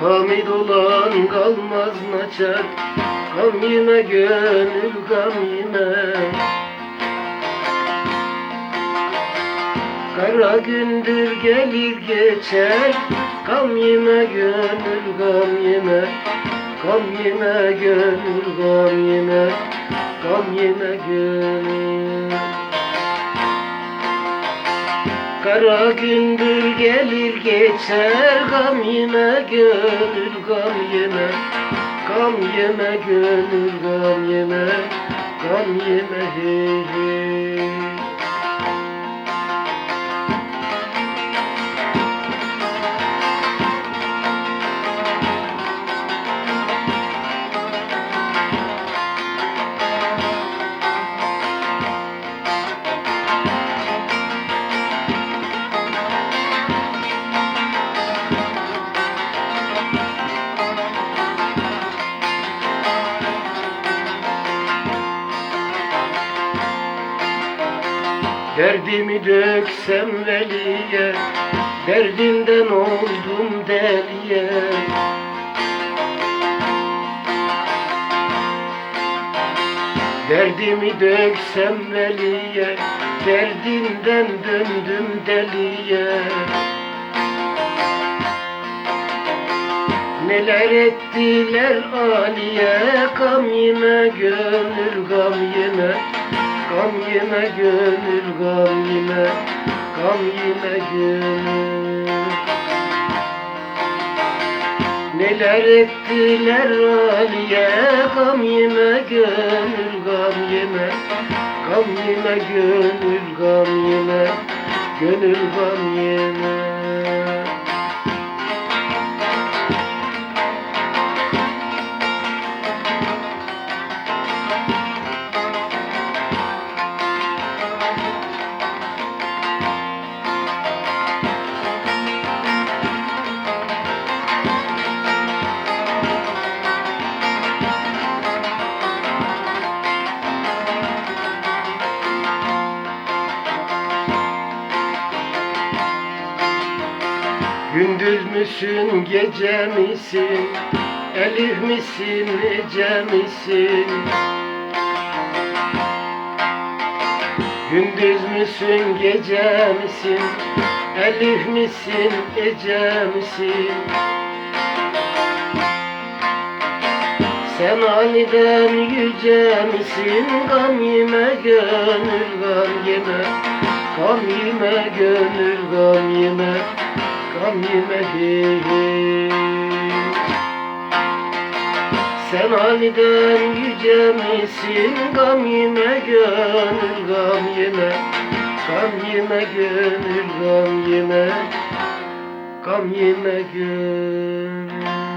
Şehit olan kalmaz naçar Gam yeme gönül gam yeme Kara gündür gelir geçer Gam yeme gönül gam yeme Gam yeme gönül gam yeme Gam yeme gönül Kara gündür gelir geçer Gam yeme gönül gam yeme. Gam yeme gönül gam yeme Gam yeme hey hey Derdimi döksem veliye Derdinden oldum deliye. Derdimi döksem veliye Derdinden döndüm deliye. Neler ettiler aliye Gam yeme gönül gam yeme Gam yeme gönül gam yeme Gam yeme gönül. Neler ettiler aliye? Gam yeme gönül gam yeme Gam yeme gönül gam yeme Gönül gam yeme Gündüz müsün gece misin? Elif misin ece misin? Gündüz müsün gece misin? Elif misin ece misin? Sen aniden yüce misin? Gam yeme gönül gam yeme Gam yeme gönül gam yeme Hey Sen aniden yüce misin? Gam yeme gönül gam yeme. Gam yeme gönül gam yeme. Gam yeme gönül